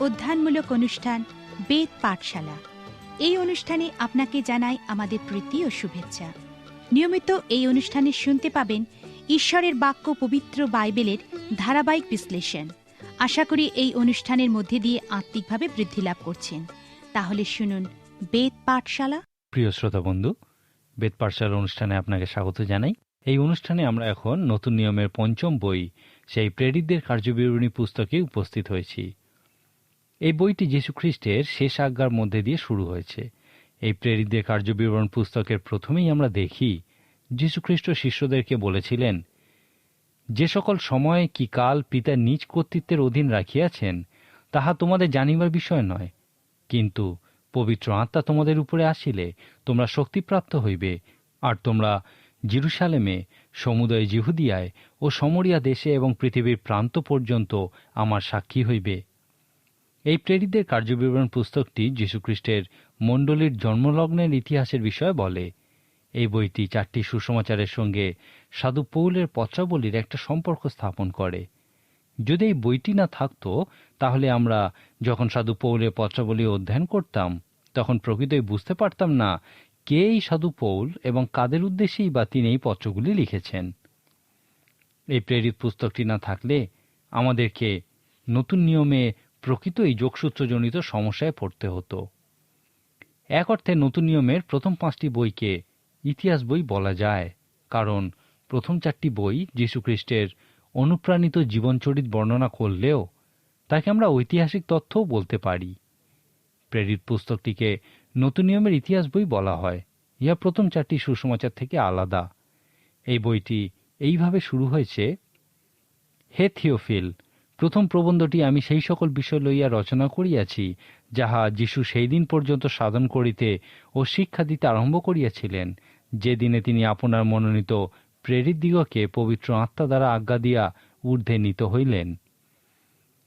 অধ্যয়নমূলক অনুষ্ঠান, বেদ পাঠশালা। এই অনুষ্ঠানে আপনাকে জানাই আমাদের প্রীতি ও শুভেচ্ছা। নিয়মিত এই অনুষ্ঠানে শুনতে পাবেন ঈশ্বরের বাক্য পবিত্র বাইবেলের ধারাবাহিক বিশ্লেষণ। আশা করি এই অনুষ্ঠানের মধ্যে দিয়ে আত্মিকভাবে বৃদ্ধি লাভ করছেন। তাহলে শুনুন বেদ পাঠশালা। প্রিয় শ্রোতা বন্ধু, বেদ পাঠশালা অনুষ্ঠানে আপনাকে স্বাগত জানাই। এই অনুষ্ঠানে আমরা এখন নতুন নিয়মের পঞ্চম বই, সেই প্রেরিতদের কার্যবিবরণী পুস্তকে উপস্থিত হয়েছি। এই বইটি যীশুখ্রিস্টের শেষ আজ্ঞার মধ্যে দিয়ে শুরু হয়েছে। এই প্রেরিতদের কার্যবিবরণ পুস্তকের প্রথমেই আমরা দেখি যীশুখ্রিস্ট শিষ্যদেরকে বলেছিলেন, যে সকল সময় কি কাল পিতা নিজ কর্তৃত্বের অধীন রাখিয়াছেন, তাহা তোমাদের জানিবার বিষয় নয়। কিন্তু পবিত্র আত্মা তোমাদের উপরে আসিলে তোমরা শক্তিপ্রাপ্ত হইবে, আর তোমরা জিরুসালেমে, সমুদয় জিহুদিয়ায় ও সমরিয়া দেশে এবং পৃথিবীর প্রান্ত পর্যন্ত আমার সাক্ষী হইবে। এই প্রেরিতদের কার্যবিবরণ পুস্তকটি যীশুখ্রিস্টের মণ্ডলীর জন্মলগ্নের ইতিহাসের বিষয়ে বলে। এই বইটি চারটি সুসমাচারের সঙ্গে সাধু পৌলের পত্রাবলীর একটা সম্পর্ক স্থাপন করে। যদি এই বইটি না থাকতো, তাহলে আমরা যখন সাধু পৌলের পত্রাবলী অধ্যয়ন করতাম, তখন প্রকৃতই বুঝতে পারতাম না কে এই সাধু পৌল এবং কাদের উদ্দেশ্যেই বা তিনি এই পত্রগুলি লিখেছেন। এই প্রেরিত পুস্তকটি না থাকলে আমাদেরকে নতুন নিয়মে প্রকৃতই যোগসূত্রজনিত সমস্যায় পড়তে হতো। এক অর্থে নতুন নিয়মের প্রথম পাঁচটি বইকে ইতিহাস বই বলা যায়, কারণ প্রথম চারটি বই যীশুখ্রিস্টের অনুপ্রাণিত জীবনচরিত বর্ণনা করলেও তাকে আমরা ঐতিহাসিক তথ্যও বলতে পারি। প্রেরিত পুস্তকটিকে নতুন নিয়মের ইতিহাস বই বলা হয়, ইহা প্রথম চারটি সুসমাচার থেকে আলাদা। এই বইটি এইভাবে শুরু হয়েছে, হে থিওফিল প্রথম প্রবন্ধটি আমি সেই সকল বিষয় লইয়া রচনা করিয়াছি, যাহা যিশু সেই দিন পর্যন্ত সাধন করিতে ও শিক্ষা দিতে আরম্ভ করিয়াছিলেন। যে দিনে তিনি আপনার মনোনীত প্রেরিত দিগকে পবিত্র আত্মা দ্বারা আজ্ঞা দিয়া ঊর্ধ্বে নিত হইলেন।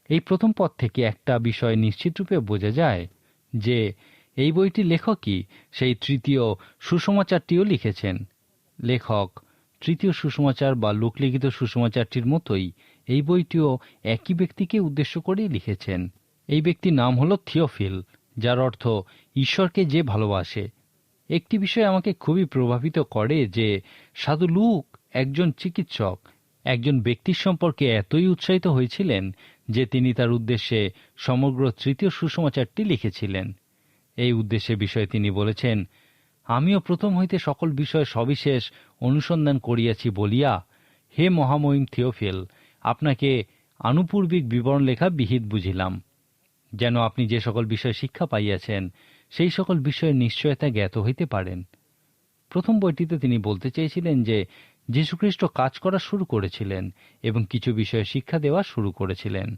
এই প্রথম পথ থেকে একটা বিষয় নিশ্চিতরূপে বোঝা যায় যে, এই বইটি লেখকই সেই তৃতীয় সুসমাচারটিও লিখেছেন। লেখক, তৃতীয় সুসমাচার বা লোকলিখিত সুসমাচারটির মতোই এই বইটিও একই ব্যক্তিকে উদ্দেশ্য করেই লিখেছেন। এই ব্যক্তির নাম হল থিওফিল, যার অর্থ ঈশ্বরকে যে ভালোবাসে। একটি বিষয় আমাকে খুবই প্রভাবিত করে যে সাধু লুক, একজন চিকিৎসক, একজন ব্যক্তির সম্পর্কে এতই উৎসাহিত হয়েছিলেন যে তিনি তার উদ্দেশ্যে সমগ্র তৃতীয় সুসমাচারটি লিখেছিলেন। এই উদ্দেশ্যে বিষয়ে তিনি বলেছেন, আমিও প্রথম হইতে সকল বিষয় সবিশেষ অনুসন্ধান করিয়াছি বলিয়া, হে মহামহিম থিওফিল আপনাকে আনুপূর্বিক বিবরণ লেখা বিহিত বুঝিলাম। যেন আপনি যে সকল বিষয়ে শিক্ষা পাইয়াছেন, সেই সকল বিষয়ের নিশ্চয়তা জ্ঞাত হইতে পারেন। প্রথম বইটিতে তিনি বলতে চেয়েছিলেন যে, যীশুখ্রিস্ট কাজ করা শুরু করেছিলেন এবং কিছু বিষয়ে শিক্ষা দেওয়া শুরু করেছিলেন।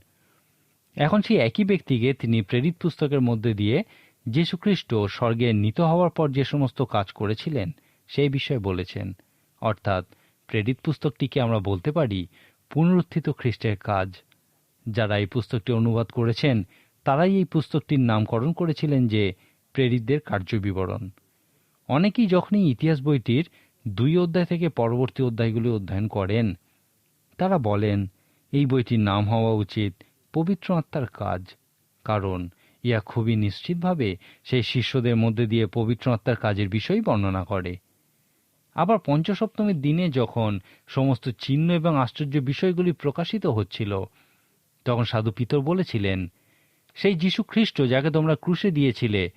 এখন সেই একই ব্যক্তিকে তিনি প্রেরিত পুস্তকের মধ্যে দিয়ে যীশুখ্রিস্ট স্বর্গে নিত হওয়ার পর যে সমস্ত কাজ করেছিলেন, সেই বিষয়ে বলেছেন। অর্থাৎ, প্রেরিত পুস্তকটিকে আমরা বলতে পারি পুনরুত্থিত খ্রিস্টের কাজ। যারা এই পুস্তকটি অনুবাদ করেছেন, তারাই এই পুস্তকটির নামকরণ করেছিলেন যে প্রেরিতদের কার্যবিবরণ। অনেকেই যখনই ইতিহাস বইটির দুই অধ্যায় থেকে পরবর্তী অধ্যায়গুলি অধ্যয়ন করেন, তারা বলেন, এই বইটির নাম হওয়া উচিত পবিত্র আত্মার কাজ, কারণ ইয়া খুবই নিশ্চিতভাবে সেই শিষ্যদের মধ্যে দিয়ে পবিত্র আত্মার কাজের বিষয় বর্ণনা করে। আবার পঞ্চসপ্তমীর দিনে যখন সমস্ত চিহ্ন এবং আশ্চর্য বিষয়গুলি প্রকাশিত হচ্ছিল, তখন সাধু পিতর বলেছিলেন, সেই যীশু খ্রিস্ট যাকে তোমরা ক্রুশে দিয়েছিলে,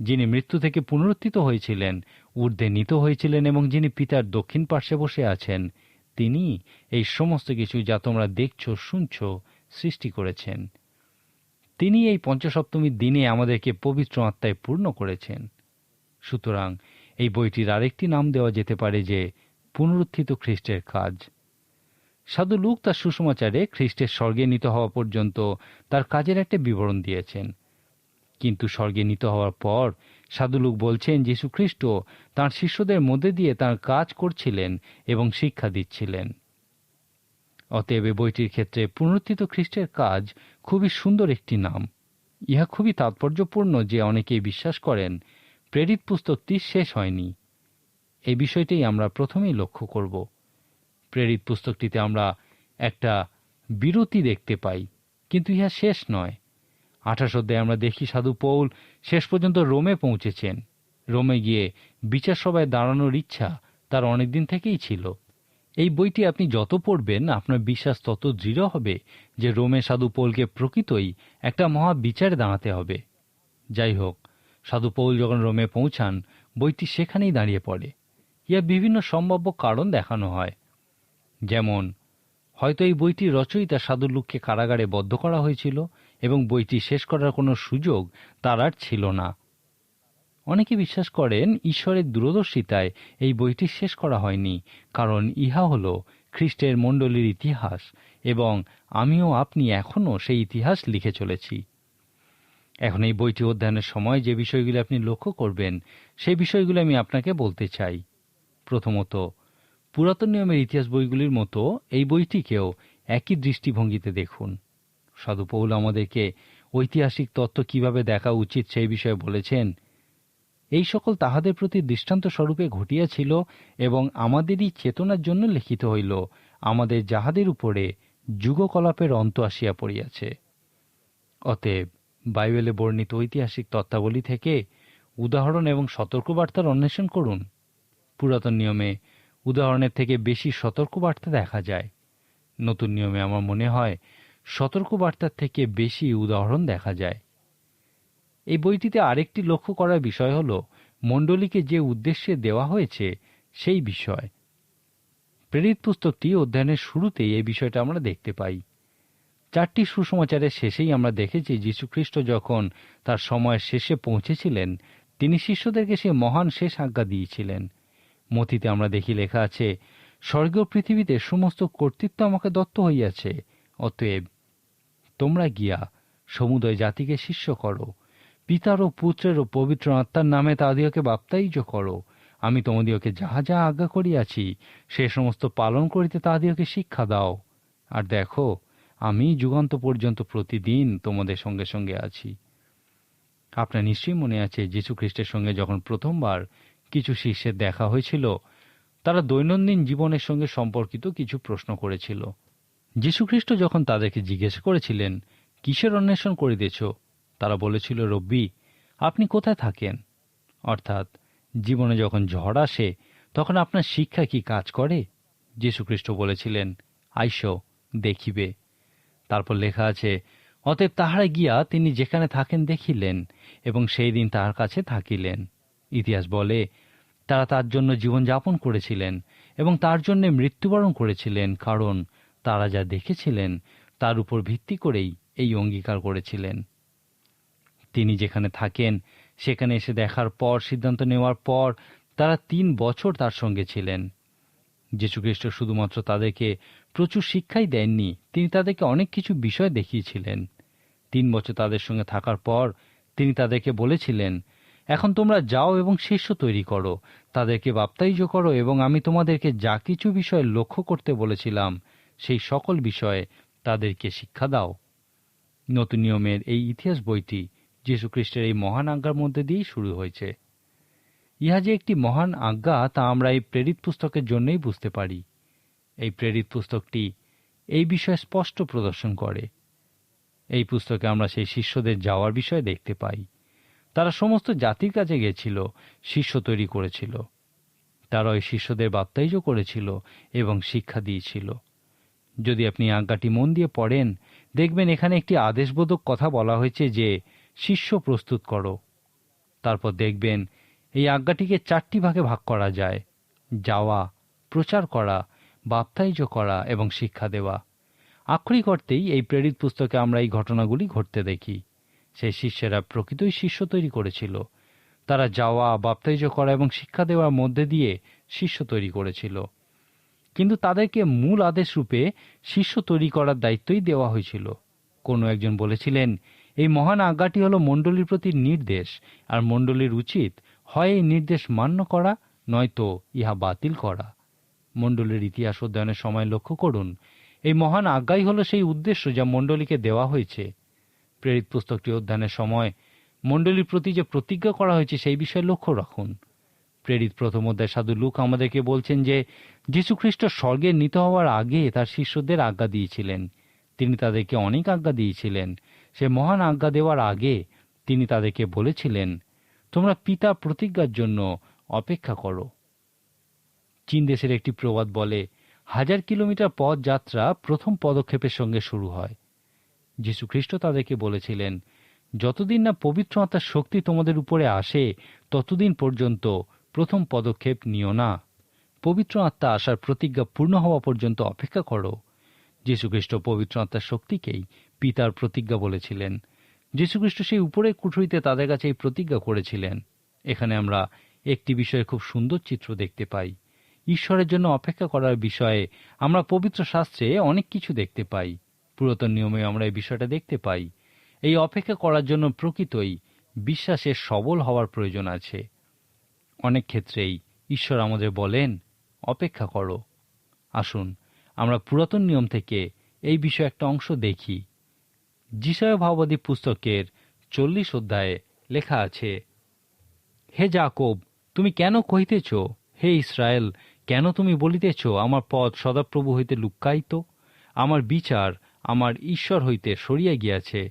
যিনি মৃত্যু থেকে পুনরুত্থিত হয়েছিলেন, ঊর্ধ্বে নিত হয়েছিলেন এবং যিনি পিতার দক্ষিণ পার্শ্বে বসে আছেন, তিনি এই সমস্ত কিছু যা তোমরা দেখছ, শুনছ, সৃষ্টি করেছেন। তিনি এই পঞ্চসপ্তমীর দিনে আমাদেরকে পবিত্র আত্মায় পূর্ণ করেছেন। সুতরাং এই বইটির আরেকটি নাম দেওয়া যেতে পারে যে পুনরুত্থিত খ্রিস্টের কাজ। সাধু লুক তার সুসমাচারে খ্রিস্টের স্বর্গে নিত হওয়া পর্যন্ত তার কাজের একটা বিবরণ দিয়েছেন। কিন্তু স্বর্গে নিত হওয়ার পর সাধুলুক বলছেন যীশু খ্রিস্ট তাঁর শিষ্যদের মধ্যে দিয়ে তার কাজ করছিলেন এবং শিক্ষা দিচ্ছিলেন। অতএব বইটির ক্ষেত্রে পুনরুত্থিত খ্রিস্টের কাজ খুবই সুন্দর একটি নাম। ইহা খুবই তাৎপর্যপূর্ণ যে অনেকেই বিশ্বাস করেন প্রেরিত পুস্তকটি শেষ হয়নি। এই বিষয়টাই আমরা প্রথমেই লক্ষ্য করব। প্রেরিত পুস্তকটিতে আমরা একটা বিরতি দেখতে পাই, কিন্তু ইহা শেষ নয়। আঠাশ অধ্যায়ে আমরা দেখি সাধু পৌল শেষ পর্যন্ত রোমে পৌঁছেছেন। রোমে গিয়ে বিচার সভায় দাঁড়ানোর ইচ্ছা তার অনেকদিন থেকেই ছিল। এই বইটি আপনি যত পড়বেন, আপনার বিশ্বাস তত দৃঢ় হবে যে রোমে সাধু পৌলকে প্রকৃতই একটা মহা বিচারে দাঁড়াতে হবে। যাই হোক সাধু পৌল যখন রোমে পৌঁছান, বইটি সেখানেই দাঁড়িয়ে পড়ে। ইয়া বিভিন্ন সম্ভাব্য কারণ দেখানো হয়। যেমন, হয়তো এই বইটির রচয়িতা সাধু লুককে কারাগারে বদ্ধ করা হয়েছিল এবং বইটি শেষ করার কোনো সুযোগ তার আর ছিল না। অনেকে বিশ্বাস করেন ঈশ্বরের দূরদর্শিতায় এই বইটি শেষ করা হয়নি, কারণ ইহা হল খ্রিস্টের মণ্ডলীর ইতিহাস এবং আমিও আপনি এখনও সেই ইতিহাস লিখে চলেছি। এখন এই বইটি অধ্যয়নের সময় যে বিষয়গুলি আপনি লক্ষ্য করবেন, সেই বিষয়গুলি আমি আপনাকে বলতে চাই। প্রথমত, পুরাতন নিয়মের ইতিহাস বইগুলির মতো এই বইটিকেও একই দৃষ্টিভঙ্গিতে দেখুন। সাধু পৌল আমাদেরকে ঐতিহাসিক তত্ত্ব কীভাবে দেখা উচিত সেই বিষয়ে বলেছেন, এই সকল তাহাদের প্রতি দৃষ্টান্ত স্বরূপে ঘটিয়াছিল এবং আমাদেরই চেতনার জন্য লিখিত হইল, আমাদের যাহাদের উপরে যুগকলাপের অন্ত আসিয়া পড়িয়াছে। অতএব বাইবেলে বর্ণিত ঐতিহাসিক তত্ত্বাবলী থেকে উদাহরণ এবং সতর্কবার্তার অন্বেষণ করুন। পুরাতন নিয়মে উদাহরণের থেকে বেশি সতর্কবার্তা দেখা যায়। নতুন নিয়মে আমার মনে হয় সতর্কবার্তার থেকে বেশি উদাহরণ দেখা যায়। এই বইটিতে আরেকটি লক্ষ্য করার বিষয় হল মণ্ডলীকে যে উদ্দেশ্যে দেওয়া হয়েছে সেই বিষয়। প্রেরিত পুস্তকটি অধ্যয়নের শুরুতেই এই বিষয়টা আমরা দেখতে পাই। চারটি সুসমাচারের শেষেই আমরা দেখেছি যীশুখ্রিস্ট যখন তার সময়ের শেষে পৌঁছেছিলেন, তিনি শিষ্যদেরকে সে মহান শেষ আজ্ঞা দিয়েছিলেন। মতিতে আমরা দেখি লেখা আছে, স্বর্গীয় পৃথিবীতে সমস্ত কর্তৃত্ব আমাকে দত্ত হইয়াছে, অতএব তোমরা গিয়া সমুদয় জাতিকে শিষ্য করো। পিতার ও পুত্রের ও পবিত্র আত্মার নামে তাদিওকে বাপ্তাইজ করো। আমি তোমাদিওকে যাহা যাহা আজ্ঞা করিয়াছি, সে সমস্ত পালন করিতে তাদিওকে শিক্ষা দাও। আর দেখো আমি যুগান্ত পর্যন্ত প্রতিদিন তোমাদের সঙ্গে সঙ্গে আছি। আপনার নিশ্চয়ই মনে আছে, যীশু খ্রিস্টের সঙ্গে যখন প্রথমবার কিছু শিষ্যের দেখা হয়েছিল, তারা দৈনন্দিন জীবনের সঙ্গে সম্পর্কিত কিছু প্রশ্ন করেছিল। যীশুখ্রিস্ট যখন তাদেরকে জিজ্ঞেস করেছিলেন, কিসের অন্বেষণ করিতেছ? তারা বলেছিল, রব্বি, আপনি কোথায় থাকেন? অর্থাৎ, জীবনে যখন ঝড় আসে, তখন আপনার শিক্ষা কি কাজ করে? যীশুখ্রিস্ট বলেছিলেন, আইস, দেখিবে। তারপর লেখা আছে, অতএব তাহারা গিয়া তিনি যেখানে থাকেন দেখিলেন এবং সেই দিন তাহার কাছে থাকিলেন। ইতিহাস বলে, তারা তার জন্য জীবনযাপন করেছিলেন এবং তার জন্য মৃত্যুবরণ করেছিলেন, কারণ তারা যা দেখেছিলেন তার উপর ভিত্তি করেই এই অঙ্গীকার করেছিলেন। তিনি যেখানে থাকেন, সেখানে এসে দেখার পর, সিদ্ধান্ত নেওয়ার পর তারা তিন বছর তার সঙ্গে ছিলেন। যীশুখ্রিস্ট শুধুমাত্র তাদেরকে প্রচুর শিক্ষাই দেননি, তিনি তাদেরকে অনেক কিছু বিষয় দেখিয়েছিলেন। তিন বছর তাদের সঙ্গে থাকার পর তিনি তাদেরকে বলেছিলেন, এখন তোমরা যাও এবং শিষ্য তৈরি করো, তাদেরকে বাপ্তাইজ করো এবং আমি তোমাদেরকে যা কিছু বিষয় লক্ষ্য করতে বলেছিলাম, সেই সকল বিষয়ে তাদেরকে শিক্ষা দাও। নতুন নিয়মের এই ইতিহাস বইটি যীশুখ্রিস্টের এই মহান আজ্ঞার মধ্যে দিয়েই শুরু হয়েছে। ইহা যে একটি মহান আজ্ঞা, তা আমরা এই প্রেরিত পুস্তকের জন্যই বুঝতে পারি। এই প্রেরিত পুস্তকটি এই বিষয়ে স্পষ্ট প্রদর্শন করে। এই পুস্তকে আমরা সেই শিষ্যদের যাওয়ার বিষয়ে দেখতে পাই। তারা সমস্ত জাতির কাছে গেছিল, শিষ্য তৈরি করেছিল। তারা ওই শিষ্যদের বাপ্তাইজও করেছিল এবং শিক্ষা দিয়েছিল। যদি আপনি আজ্ঞাটি মন দিয়ে পড়েন, দেখবেন এখানে একটি আদেশবোধক কথা বলা হয়েছে যে, শিষ্য প্রস্তুত করো। তারপর দেখবেন এই আজ্ঞাটিকে চারটি ভাগে ভাগ করা যায়। যাওয়া, প্রচার করা, বাপ্তাইজ করা এবং শিক্ষা দেওয়া। আক্ষরিক অর্থেই এই প্রেরিত পুস্তকে আমরা এই ঘটনাগুলি ঘটতে দেখি। সেই শিষ্যেরা প্রকৃতই শিষ্য তৈরি করেছিল। তারা যাওয়া, বাপ্তাইজ করা এবং শিক্ষা দেওয়ার মধ্যে দিয়ে শিষ্য তৈরি করেছিল। কিন্তু তাদেরকে মূল আদেশ রূপে শিষ্য তৈরি করার দায়িত্বই দেওয়া হয়েছিল। কোনো একজন বলেছিলেন, এই মহান আজ্ঞাটি হল মণ্ডলীর প্রতি নির্দেশ, আর মণ্ডলীর উচিত হয় এই নির্দেশ মান্য করা, নয়তো ইহা বাতিল করা। মণ্ডলীর ইতিহাস অধ্যয়নের সময় লক্ষ্য করুন, এই মহান আজ্ঞাই হলো সেই উদ্দেশ্য যা মণ্ডলীকে দেওয়া হয়েছে। প্রেরিত পুস্তকটি অধ্যয়নের সময় মণ্ডলীর প্রতি যে প্রতিজ্ঞা করা হয়েছে সেই বিষয়ে লক্ষ্য রাখুন। প্রেরিত প্রথম অধ্যায় সাধু লুক আমাদেরকে বলছেন যে যীশুখ্রিস্ট স্বর্গে নিতে হওয়ার আগে তার শিষ্যদের আজ্ঞা দিয়েছিলেন। তিনি তাদেরকে অনেক আজ্ঞা দিয়েছিলেন। সে মহান আজ্ঞা দেওয়ার আগে তিনি তাদেরকে বলেছিলেন তোমরা পিতা প্রতিজ্ঞার জন্য অপেক্ষা করো। চীন দেশের একটি প্রবাদ বলে, হাজার কিলোমিটার পথ যাত্রা প্রথম পদক্ষেপের সঙ্গে শুরু হয়। যীশুখ্রিস্ট তাদেরকে বলেছিলেন, যতদিন না পবিত্র আত্মার শক্তি তোমাদের উপরে আসে, ততদিন পর্যন্ত প্রথম পদক্ষেপ নিও না। পবিত্র আত্মা আসার প্রতিজ্ঞা পূর্ণ হওয়া পর্যন্ত অপেক্ষা করো। যীশুখ্রিস্ট পবিত্র আত্মার শক্তিকেই পিতার প্রতিজ্ঞা বলেছিলেন। যীশুখ্রিস্ট সেই উপরের কুঠুরিতে তাদের কাছে এই প্রতিজ্ঞা করেছিলেন। এখানে আমরা একটি বিষয়ে খুব সুন্দর চিত্র দেখতে পাই। ঈশ্বরের জন্য অপেক্ষা করার বিষয়ে আমরা পবিত্র শাস্ত্রে অনেক কিছু দেখতে পাই। পুরাতন নিয়মে আমরা এই বিষয়টা দেখতে পাই। এই অপেক্ষা করার জন্য প্রকৃতই বিশ্বাসের সবল হওয়ার প্রয়োজন আছে। অনেক ক্ষেত্রেই ঈশ্বর আমাদের বলেন, অপেক্ষা করো। আসুন, আমরা পুরাতন নিয়ম থেকে এই বিষয়ে একটা অংশ দেখি। যিশয় ভাববাদী পুস্তকের চল্লিশ অধ্যায়ে লেখা আছে, হে জাকব তুমি কেন কহিতেছ, হে ইসরায়েল, কেন তুমি বলিতেছ, আমার পথ সদাপ্রভু হইতে লুক্কায়িত? আমার বিচার আমার ঈশ্বর হইতে সরিয়া গিয়াছে।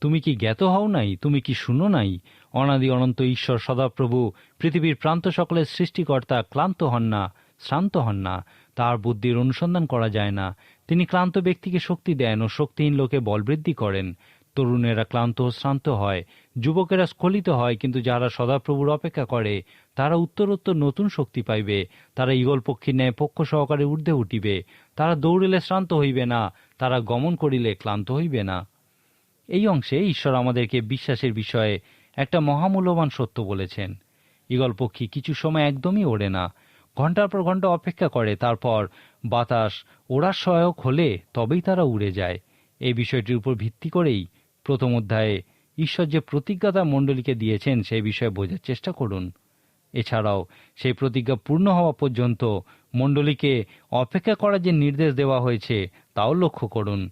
তুমি কি জ্ঞাত হও নাই? তুমি কি শুনো নাই? অনাদি অনন্ত ঈশ্বর সদাপ্রভু, পৃথিবীর প্রান্ত সকলের সৃষ্টিকর্তা ক্লান্ত হন না, শ্রান্ত হন না, তার বুদ্ধির অনুসন্ধান করা যায় না। তিনি ক্লান্ত ব্যক্তিকে শক্তি দেন ও শক্তিহীন লোকে বল বৃদ্ধি করেন। তরুণেরা ক্লান্ত ও শ্রান্ত হয়। যুবকেরা স্খলিত হয়, কিন্তু যারা সদাপ্রভুর অপেক্ষা করে, তারা উত্তরোত্তর নতুন শক্তি পাইবে। তারা ইগল পক্ষীর ন্যায় পক্ষ সহকারে ঊর্ধ্বে উঠিবে। তারা দৌড়িলে শ্রান্ত হইবে না, তারা গমন করিলে ক্লান্ত হইবে না। এই অংশে ঈশ্বর আমাদেরকে বিশ্বাসের বিষয়ে একটা মহামূল্যবান সত্য বলেছেন। ইগল পক্ষী কিছু সময় একদমই ওড়ে না। ঘণ্টার পর ঘণ্টা অপেক্ষা করে, তারপর বাতাস ওড়ার সহায়ক হলে তবেই তারা উড়ে যায়। এই বিষয়টির উপর ভিত্তি করেই প্রথম অধ্যায়ে ঈশ্বর যে প্রতিজ্ঞা তার মণ্ডলীকে দিয়েছেন, সেই বিষয়ে বোঝার চেষ্টা করুন। এছাড়াও সেই প্রতিজ্ঞা পূর্ণ হওয়া পর্যন্ত মণ্ডলীকে অপেক্ষা করার যে নির্দেশ দেওয়া হয়েছে, তাও লক্ষ্য করুন।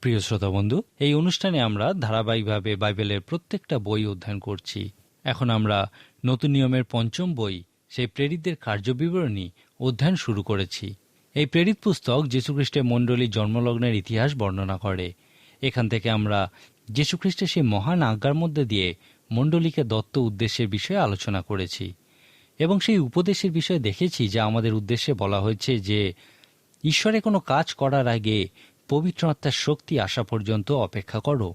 প্রিয় শ্রোতা বন্ধু, এই অনুষ্ঠানে আমরা ধারাবাহিকভাবে বাইবেলের প্রত্যেকটা বই অধ্যয়ন করছি। এখন আমরা নতুন নিয়মের পঞ্চম বই সেই প্রেরিতদের কার্যবিবরণী অধ্যয়ন শুরু করেছি। এই প্রেরিত পুস্তক যীশুখ্রিস্টের মণ্ডলী জন্মলগ্নের ইতিহাস বর্ণনা করে। এখান থেকে আমরা যীশুখ্রিস্টের সেই মহান আজ্ঞার মধ্যে দিয়ে মণ্ডলীকে দত্ত উদ্দেশ্যের বিষয়ে আলোচনা করেছি এবং সেই উপদেশের বিষয়ে দেখেছি যা আমাদের উদ্দেশ্যে বলা হয়েছে যে ঈশ্বরে কোনো কাজ করার আগে পবিত্র আত্মার শক্তি আসা পর্যন্ত অপেক্ষা করো।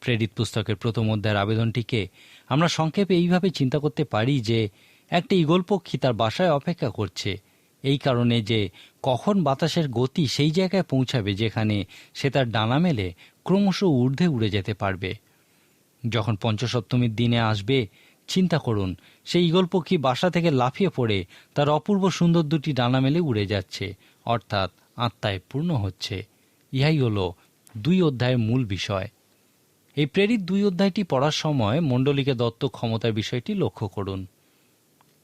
প্রেরিত পুস্তকের প্রথম অধ্যায়ের আবেদনটিকে আমরা সংক্ষেপে এইভাবে চিন্তা করতে পারি যে একটা ইগল পক্ষী তার বাসায় অপেক্ষা করছে। এই কারণে যে কখন বাতাসের গতি সেই জায়গায় পৌঁছাবে যেখানে সে তার ডানা মেলে ক্রমশ ঊর্ধ্বে উড়ে যেতে পারবে। যখন পঞ্চসপ্তমীর দিনে আসবে, চিন্তা করুন, সেই ইগল পক্ষী বাসা থেকে লাফিয়ে পড়ে তার অপূর্ব সুন্দর দুটি ডানা মেলে উড়ে যাচ্ছে, অর্থাৎ আত্মায় পূর্ণ হচ্ছে। ইহাই হল দুই অধ্যায়ের মূল বিষয়। এই প্রেরিত দুই অধ্যায়টি পড়ার সময় মণ্ডলীকে দত্ত ক্ষমতার বিষয়টি লক্ষ্য করুন।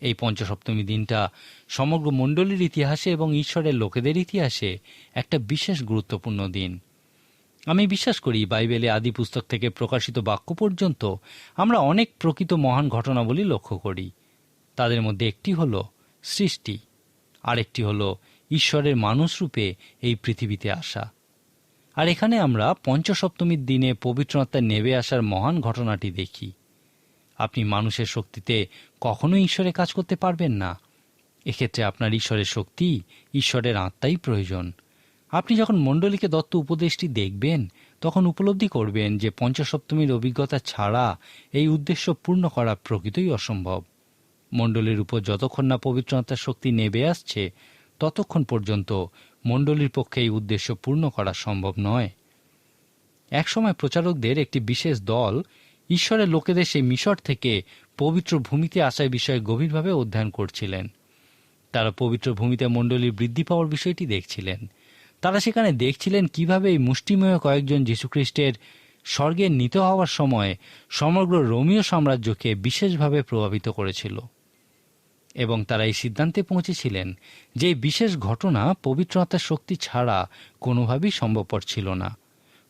এই পঞ্চসপ্তমী দিনটা সমগ্র মণ্ডলীর ইতিহাসে এবং ঈশ্বরের লোকেদের ইতিহাসে একটা বিশেষ গুরুত্বপূর্ণ দিন। আমি বিশ্বাস করি বাইবেলে আদি পুস্তক থেকে প্রকাশিত বাক্য পর্যন্ত আমরা অনেক প্রকৃত মহান ঘটনাবলী লক্ষ্য করি। তাদের মধ্যে একটি হল সৃষ্টি, আরেকটি হল ঈশ্বরের মানুষরূপে এই পৃথিবীতে আসা। আর এখানে আমরা পঞ্চসপ্তমীর দিনে পবিত্রতায় নেবে আসার মহান ঘটনাটি দেখি। আপনি মানুষের শক্তিতে কখনোই ঈশ্বরের কাজ করতে পারবেন না। এক্ষেত্রে আপনার ঈশ্বরের শক্তি ঈশ্বরের আত্মাই প্রয়োজন। আপনি যখন মণ্ডলীকে দত্ত উপদেশটি দেখবেন, তখন উপলব্ধি করবেন যে পঞ্চসপ্তমীর অভিজ্ঞতা ছাড়া এই উদ্দেশ্য পূর্ণ করা প্রকৃতই অসম্ভব। মণ্ডলীর উপর যতক্ষণ না পবিত্রতার শক্তি নেবে আসছে, ততক্ষণ পর্যন্ত মণ্ডলীর পক্ষে এই উদ্দেশ্য পূর্ণ করা সম্ভব নয়। একসময় প্রচারকদের একটি বিশেষ দল ঈশ্বরের লোকেদের সেই মিশর থেকে পবিত্র ভূমিতে আসার বিষয়ে গভীরভাবে অধ্যয়ন করছিলেন। তারা পবিত্র ভূমিতে মণ্ডলীর বৃদ্ধি পাওয়ার বিষয়টি দেখছিলেন। তারা সেখানে দেখছিলেন কীভাবে এই মুষ্টিমেয় কয়েকজন যীশুখ্রিস্টের স্বর্গে নিত হওয়ার সময় সমগ্র রোমীয় সাম্রাজ্যকে বিশেষভাবে প্রভাবিত করেছিল। এবং তারা এই সিদ্ধান্তে পৌঁছেছিলেন যে বিশেষ ঘটনা পবিত্রতার শক্তি ছাড়া কোনোভাবেই সম্ভবপর ছিল না।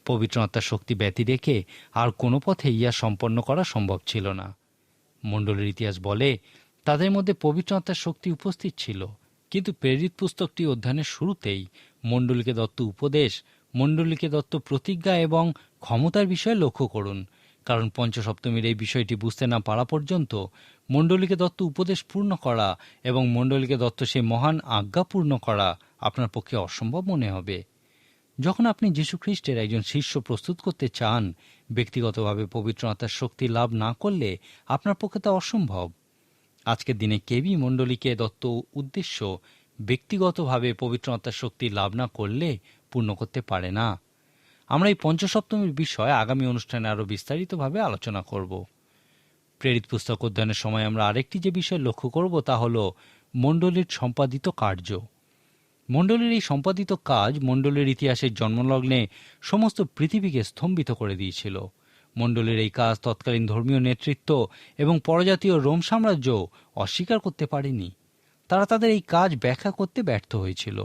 পবিত্র আত্মার শক্তি ব্যতি রেখে আর কোনো পথে ইয়া সম্পন্ন করা সম্ভব ছিল না। মণ্ডলের ইতিহাস বলে, তাদের মধ্যে পবিত্র আত্মার শক্তি উপস্থিত ছিল। কিন্তু প্রেরিত পুস্তকটি অধ্যয়নের শুরুতেই মণ্ডলীকে দত্ত উপদেশ, মণ্ডলীকে দত্ত প্রতিজ্ঞা এবং ক্ষমতার বিষয়ে লক্ষ্য করুন। কারণ পঞ্চসপ্তমীর এই বিষয়টি বুঝতে না পারা পর্যন্ত মণ্ডলীকে দত্ত উপদেশ পূর্ণ করা এবং মণ্ডলীকে দত্ত সেই মহান আজ্ঞা পূর্ণ করা আপনার পক্ষে অসম্ভব মনে হবে। যখন আপনি যীশুখ্রিস্টের একজন শিষ্য প্রস্তুত করতে চান, ব্যক্তিগতভাবে পবিত্র আত্মার শক্তি লাভ না করলে আপনার পক্ষে তা অসম্ভব। আজকের দিনে কেবি মণ্ডলীকে দত্ত উদ্দেশ্য ব্যক্তিগতভাবে পবিত্র আত্মার শক্তি লাভ না করলে পূর্ণ করতে পারে না। আমরা এই পঞ্চসপ্তমীর বিষয় আগামী অনুষ্ঠানে আরও বিস্তারিতভাবে আলোচনা করব। প্রেরিত পুস্তক অধ্যয়নের সময় আমরা আরেকটি যে বিষয় লক্ষ্য করব তা হল মণ্ডলীর সম্পাদিত কার্য। মণ্ডলীর এই সম্পাদিত কাজ মণ্ডলীর ইতিহাসের জন্মলগ্নে সমস্ত পৃথিবীকে স্তম্ভিত করে দিয়েছিল। মণ্ডলীর এই কাজ তৎকালীন ধর্মীয় নেতৃত্ব এবং পরজাতীয় রোম সাম্রাজ্য অস্বীকার করতে পারেনি। তারা তাদের এই কাজ ব্যাখ্যা করতে ব্যর্থ হয়েছিল।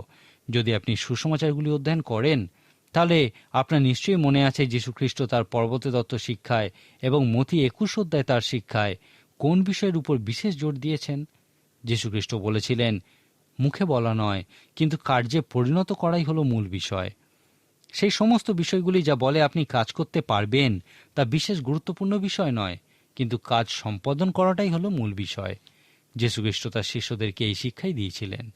যদি আপনি সুসমাচারগুলি অধ্যয়ন করেন, তাহলে আপনার নিশ্চয়ই মনে আছে যীশুখ্রিস্ট তার পর্বতে দত্ত শিক্ষায় এবং মতি একুশ অধ্যায় তার শিক্ষায় কোন বিষয়ের উপর বিশেষ জোর দিয়েছেন? যীশুখ্রিস্ট বলেছিলেন মুখে বলা নয়, কিন্তু কার্যে পরিণত করাই হলো মূল বিষয়। সেই সমস্ত বিষয়গুলি যা বলে আপনি কাজ করতে পারবেন, তা বিশেষ গুরুত্বপূর্ণ বিষয় নয়, কিন্তু কাজ সম্পাদন করাটাই হলো মূল বিষয়। যীশুখ্রিস্ট তার শিষ্যদেরকে এই শিক্ষাই দিয়েছিলেন।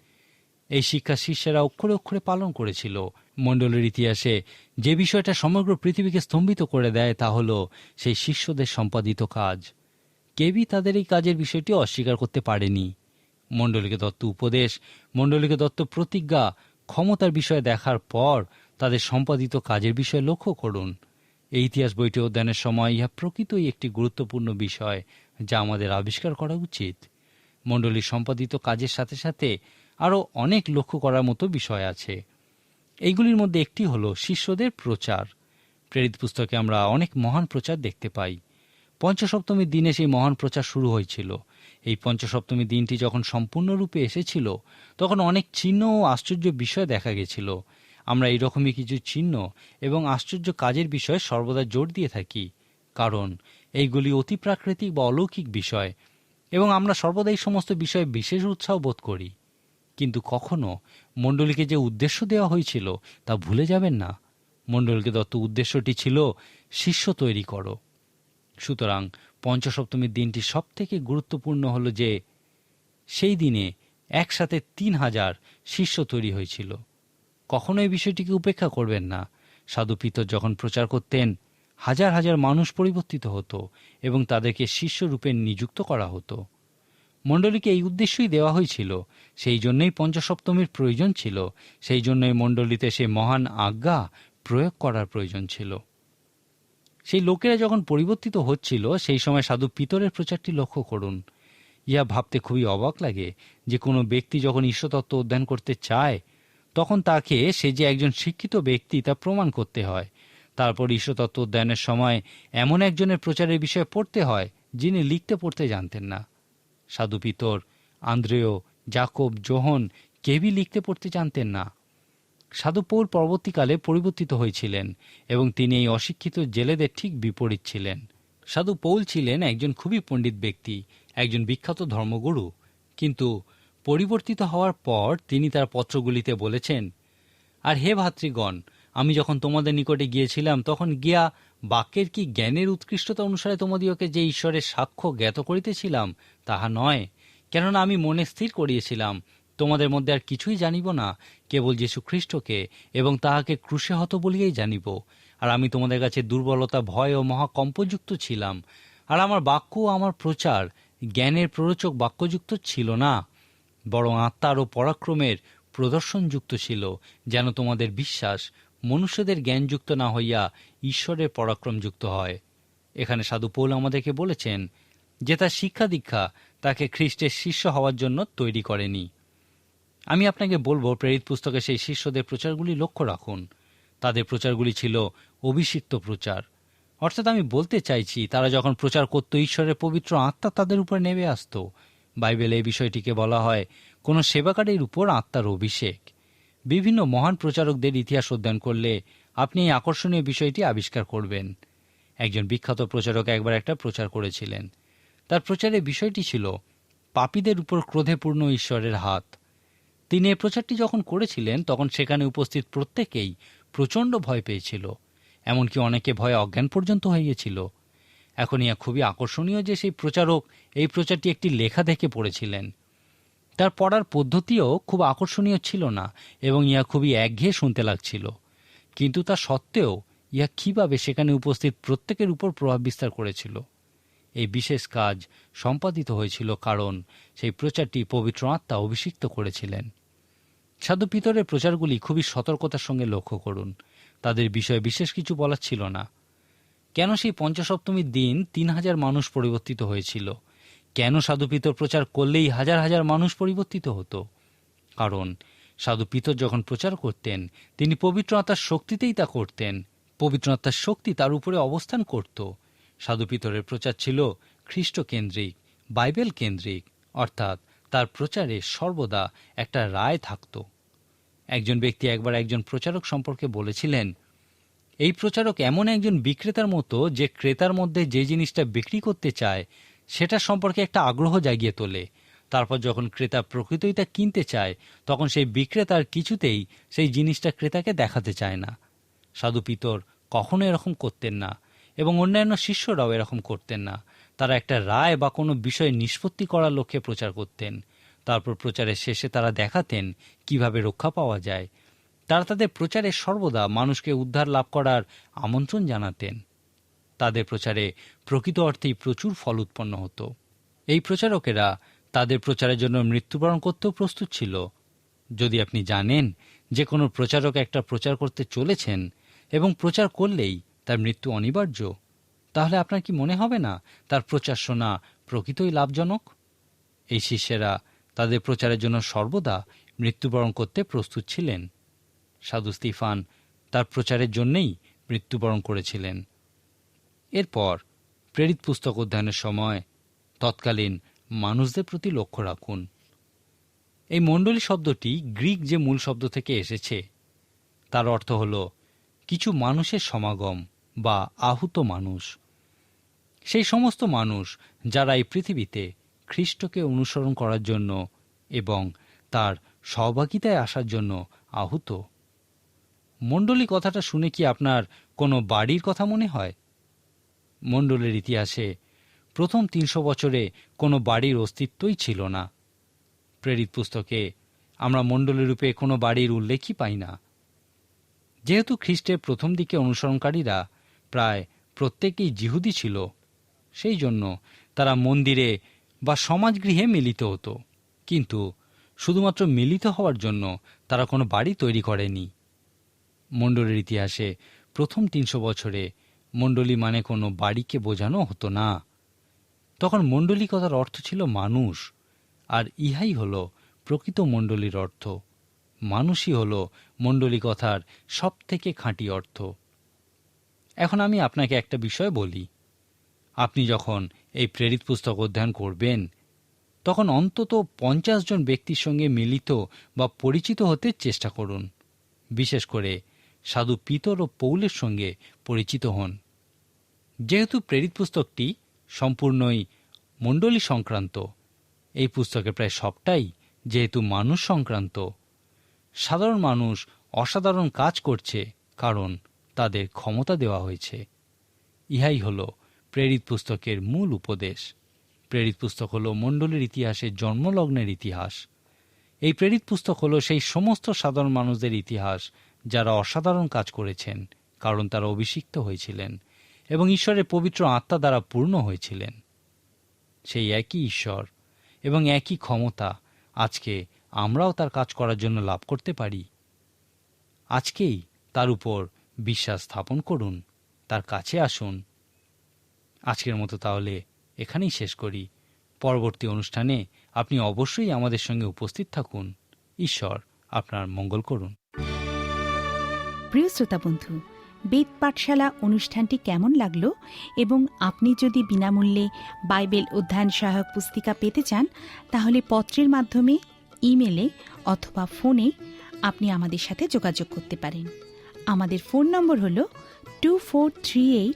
এই শিক্ষা শিষ্যেরা অক্ষরে অক্ষরে পালন করেছিল। মণ্ডলের ইতিহাসে যে বিষয়টা সমগ্র পৃথিবীকে স্তম্ভিত করে দেয়, তা হল সেই শিষ্যদের সম্পাদিত কাজ। কেবি তাদের এই কাজের বিষয়টি অস্বীকার করতে পারেনি। মণ্ডলীকে দত্ত উপদেশ, মণ্ডলীকে দত্ত প্রতিজ্ঞা, ক্ষমতার বিষয়ে দেখার পর তাদের সম্পাদিত কাজের বিষয়ে লক্ষ্য করুন। এই ইতিহাস বইটি অধ্যয়নের সময় ইহা প্রকৃতই একটি গুরুত্বপূর্ণ বিষয় যা আমাদের আবিষ্কার করা উচিত। মণ্ডলীর সম্পাদিত কাজের সাথে সাথে আরও অনেক লক্ষ্য করার মতো বিষয় আছে। এইগুলির মধ্যে একটি হলো শিষ্যদের প্রচার। প্রেরিত পুস্তকে আমরা অনেক মহান প্রচার দেখতে পাই। পঞ্চসপ্তমীর দিনে সেই মহান প্রচার শুরু হয়েছিল। এই পঞ্চসপ্তমী দিনটি যখন সম্পূর্ণরূপে এসেছিল, তখন অনেক চিহ্ন ও আশ্চর্য বিষয় দেখা গেছিল। আমরা এইরকমই কিছু চিহ্ন এবং আশ্চর্য কাজের বিষয়ে সর্বদা জোর দিয়ে থাকি, কারণ এইগুলি অতি প্রাকৃতিক বা অলৌকিক বিষয় এবং আমরা সর্বদা এই সমস্ত বিষয়ে বিশেষ উৎসাহ বোধ করি। কিন্তু কখনো মণ্ডলীকে যে উদ্দেশ্য দেওয়া হয়েছিল তা ভুলে যাবেন না। মণ্ডলকে দত্ত উদ্দেশ্যটি ছিল, শিষ্য তৈরি করো। সুতরাং পঞ্চসপ্তমীর দিনটি সব থেকে গুরুত্বপূর্ণ হল যে সেই দিনে একসাথে তিন হাজার শিষ্য তৈরি হয়েছিল। কখনো এই বিষয়টিকে উপেক্ষা করবেন না। সাধু পিতর যখন প্রচার করতেন, হাজার হাজার মানুষ পরিবর্তিত হতো এবং তাদেরকে শিষ্যরূপে নিযুক্ত করা হতো। মণ্ডলীকে এই উদ্দেশ্যই দেওয়া হয়েছিল, সেই জন্যই পঞ্চসপ্তমীর প্রয়োজন ছিল, সেই জন্যই মণ্ডলীতে সে মহান আজ্ঞা প্রয়োগ করার প্রয়োজন ছিল। সেই লোকেরা যখন পরিবর্তিত হচ্ছিল, সেই সময় সাধু পিতরের প্রচারটি লক্ষ্য করুন। ইহা ভাবতে খুবই অবাক লাগে যে কোনো ব্যক্তি যখন ঈশ্বরতত্ত্ব অধ্যয়ন করতে চায়, তখন তাকে সে যে একজন শিক্ষিত ব্যক্তি তা প্রমাণ করতে হয়। তারপর ঈশ্বরতত্ত্ব অধ্যয়নের সময় এমন একজনের প্রচারের বিষয়ে পড়তে হয়, যিনি লিখতে পড়তে জানতেন না। সাধু পিতর, আন্দ্রেয়, জাকব, জোহন কেবি লিখতে পড়তে জানতেন না। সাধু পৌল পরবর্তীকালে পরিবর্তিত হয়েছিলেন এবং তিনি এই অশিক্ষিত জেলেদের ঠিক বিপরীত ছিলেন। সাধু পৌল ছিলেন একজন খুবই পণ্ডিত ব্যক্তি, একজন বিখ্যাত ধর্মগুরু। কিন্তু পরিবর্তিত হওয়ার পর তিনি তার পত্রগুলিতে বলেছেন, আর হে ভাতৃগণ, আমি যখন তোমাদের নিকটে গিয়েছিলাম, তখন গিয়া বাক্যের কি জ্ঞানের উৎকৃষ্টতা অনুসারে তোমাদিওকে যে ঈশ্বরের সাক্ষ্য জ্ঞাত করিতেছিলাম, তাহা নয়। কেননা আমি মনে স্থির করিয়েছিলাম তোমাদের মধ্যে আর কিছুই জানিব না, কেবল যীশু খ্রিস্টকে, এবং তাহাকে ক্রুশে হত বলিয়াই জানিব। আর আমি তোমাদের কাছে দুর্বলতা, ভয় ও মহাকম্পযুক্ত ছিলাম। আর আমার বাক্য ও আমার প্রচার জ্ঞানের প্ররোচক বাক্যযুক্ত ছিল না, বরং আত্মার ও পরাক্রমের প্রদর্শনযুক্ত ছিল, যেন তোমাদের বিশ্বাস মনুষ্যদের জ্ঞানযুক্ত না হইয়া ঈশ্বরের পরাক্রমযুক্ত হয়। এখানে সাধু পৌল আমাদেরকে বলেছেন যে তার শিক্ষা দীক্ষা তাকে খ্রিস্টের শিষ্য হওয়ার জন্য তৈরি করেনি। আমি আপনাকে বলব, প্রেরিত পুস্তকে সেই শিষ্যদের প্রচারগুলি লক্ষ্য রাখুন। তাদের প্রচারগুলি ছিল অভিষিক্ত প্রচার। অর্থাৎ আমি বলতে চাইছি, তারা যখন প্রচার করত, ঈশ্বরের পবিত্র আত্মা তাদের উপর নেমে আসত। বাইবেলে এই বিষয়টিকে বলা হয়, কোনো সেবাকারীর উপর আত্মার অভিষেক। বিভিন্ন মহান প্রচারকদের ইতিহাস অধ্যয়ন করলে আপনি এই আকর্ষণীয় বিষয়টি আবিষ্কার করবেন। একজন বিখ্যাত প্রচারক একবার একটা প্রচার করেছিলেন। তার প্রচারের বিষয়টি ছিল, পাপীদের উপর ক্রোধে পূর্ণ ঈশ্বরের হাত। তিনি এই প্রচারটি যখন করেছিলেন, তখন সেখানে উপস্থিত প্রত্যেকেই প্রচণ্ড ভয় পেয়েছিল। এমনকি অনেকে ভয়ে অজ্ঞান পর্যন্ত গিয়েছিল এখন ইয়া খুবই আকর্ষণীয় যে সেই প্রচারক এই প্রচারটি একটি লেখা দেখে পড়েছিলেন। তার পড়ার পদ্ধতিও খুব আকর্ষণীয় ছিল না এবং ইয়া খুবই একঘেয়ে শুনতে লাগছিল। কিন্তু তা সত্ত্বেও ইয়া কীভাবে সেখানে উপস্থিত প্রত্যেকের উপর প্রভাব বিস্তার করেছিল? এই বিশেষ কাজ সম্পাদিত হয়েছিল কারণ সেই প্রচারটি পবিত্র আত্মা অভিষিক্ত করেছিলেন। সাধু পিতরের প্রচারগুলি খুবই সতর্কতার সঙ্গে লক্ষ্য করুন। তাদের বিষয়ে বিশেষ কিছু বলার ছিল না। কেন সেই পঞ্চসপ্তমীর দিন তিন হাজার মানুষ পরিবর্তিত হয়েছিল? কেন সাধু পিতর প্রচার করলেই হাজার হাজার মানুষ পরিবর্তিত হতো? কারণ, সাধু পিতর যখন প্রচার করতেন, তিনি পবিত্র আত্মার শক্তিতেই তা করতেন। পবিত্র আত্মার শক্তি তার উপরে অবস্থান করত। সাধু পিতরের প্রচার ছিল খ্রিস্ট কেন্দ্রিক বাইবেল কেন্দ্রিক অর্থাৎ তার প্রচারে সর্বদা একটা রায় থাকত। একজন ব্যক্তি একবার একজন প্রচারক সম্পর্কে বলেছিলেন, এই প্রচারক এমন একজন বিক্রেতার মতো যে ক্রেতার মধ্যে যে জিনিসটা বিক্রি করতে চায় সেটা সম্পর্কে একটা আগ্রহ জাগিয়ে তোলে। তারপর যখন ক্রেতা প্রকৃতই তা কিনতে চায়, তখন সেই বিক্রেতার কিছুতেই সেই জিনিসটা ক্রেতাকে দেখাতে চায় না। সাধু পিতর কখনো এরকম করতেন না এবং অন্যান্য শিষ্যরাও এরকম করতেন না। তারা একটা রায় বা কোনো বিষয় নিষ্পত্তি করার লক্ষ্যে প্রচার করতেন। তারপর প্রচারের শেষে তারা দেখাতেন কীভাবে রক্ষা পাওয়া যায়। তারা তাদের প্রচারে সর্বদা মানুষকে উদ্ধার লাভ করার আমন্ত্রণ জানাতেন। তাদের প্রচারে প্রকৃত অর্থেই প্রচুর ফল উৎপন্ন হতো। এই প্রচারকেরা তাদের প্রচারের জন্য মৃত্যুবরণ করতেও প্রস্তুত ছিল। যদি আপনি জানেন যে কোনো প্রচারক একটা প্রচার করতে চলেছেন এবং প্রচার করলেই তার মৃত্যু অনিবার্য, তাহলে আপনার কি মনে হবে না তার প্রচার শোনা প্রকৃতই লাভজনক? এই শিষ্যেরা তাদের প্রচারের জন্য সর্বদা মৃত্যুবরণ করতে প্রস্তুত ছিলেন। সাধু স্তিফান তার প্রচারের জন্যেই মৃত্যুবরণ করেছিলেন। এরপর প্রেরিত পুস্তক অধ্যয়নের সময় তৎকালীন মানুষদের প্রতি লক্ষ্য রাখুন। এই মণ্ডলী শব্দটি গ্রিক যে মূল শব্দ থেকে এসেছে, তার অর্থ হল কিছু মানুষের সমাগম বা আহুত মানুষ। সেই সমস্ত মানুষ যারা এই পৃথিবীতে খ্রিস্টকে অনুসরণ করার জন্য এবং তার সহভাগিতায় আসার জন্য আহুত। মণ্ডলী কথাটা শুনে কি আপনার কোনো বাড়ির কথা মনে হয়? মণ্ডলের ইতিহাসে প্রথম তিনশো বছরে কোনো বাড়ির অস্তিত্বই ছিল না। প্রেরিত পুস্তকে আমরা মণ্ডলী রূপে কোনো বাড়ির উল্লেখই পাই না। যেহেতু খ্রিস্টের প্রথম দিকে অনুসরণকারীরা প্রায় প্রত্যেকেই জিহুদি ছিল, সেই জন্য তারা মন্দিরে বা সমাজগৃহে মিলিত হতো। কিন্তু শুধুমাত্র মিলিত হওয়ার জন্য তারা কোনো বাড়ি তৈরি করেনি। মণ্ডলের ইতিহাসে প্রথম তিনশো বছরে মণ্ডলী মানে কোনো বাড়িকে বোঝানো হতো না। তখন মণ্ডলী কথার অর্থ ছিল মানুষ, আর ইহাই হল প্রকৃত মণ্ডলীর অর্থ। মানুষই হল মণ্ডলী কথার সব থেকে খাঁটি অর্থ। এখন আমি আপনাকে একটা বিষয় বলি। আপনি যখন এই প্রেরিত পুস্তক অধ্যয়ন করবেন, তখন অন্তত পঞ্চাশ জন ব্যক্তির সঙ্গে মিলিত বা পরিচিত হতে চেষ্টা করুন। বিশেষ করে সাধু পিতর ও পৌলের সঙ্গে পরিচিত হন। যেহেতু প্রেরিত পুস্তকটি সম্পূর্ণই মণ্ডলী সংক্রান্ত, এই পুস্তকে প্রায় সবটাই যেহেতু মানুষ সংক্রান্ত। সাধারণ মানুষ অসাধারণ কাজ করছে, কারণ তাদের ক্ষমতা দেওয়া হয়েছে। ইহাই হল প্রেরিত পুস্তকের মূল উপদেশ। প্রেরিত পুস্তক হল মণ্ডলীর ইতিহাসে জন্মলগ্নের ইতিহাস। এই প্রেরিত পুস্তক হল সেই সমস্ত সাধারণ মানুষদের ইতিহাস যারা অসাধারণ কাজ করেছেন, কারণ তারা অভিষিক্ত হয়েছিলেন এবং ঈশ্বরের পবিত্র আত্মা দ্বারা পূর্ণ হয়েছিলেন। সেই একই ঈশ্বর এবং একই ক্ষমতা আজকে আমরাও তার কাজ করার জন্য লাভ করতে পারি। আজকেই তার উপর বিশ্বাস স্থাপন করুন, তার কাছে আসুন আজকের মতো তাহলে এখানেই শেষ করি। পরবর্তী অনুষ্ঠানে আপনি অবশ্যই আমাদের সঙ্গে উপস্থিত থাকুন। ঈশ্বর আপনার মঙ্গল করুন। প্রিয় শ্রোতা বন্ধু, বেদ পাঠশালা অনুষ্ঠানটি কেমন লাগল এবং আপনি যদি বিনামূল্যে বাইবেল অধ্যয়ন সহায়ক পুস্তিকা পেতে চান, তাহলে পত্রের মাধ্যমে, ইমেলে অথবা ফোনে আপনি আমাদের সাথে যোগাযোগ করতে পারেন। আমাদের ফোন নম্বর হল two four three eight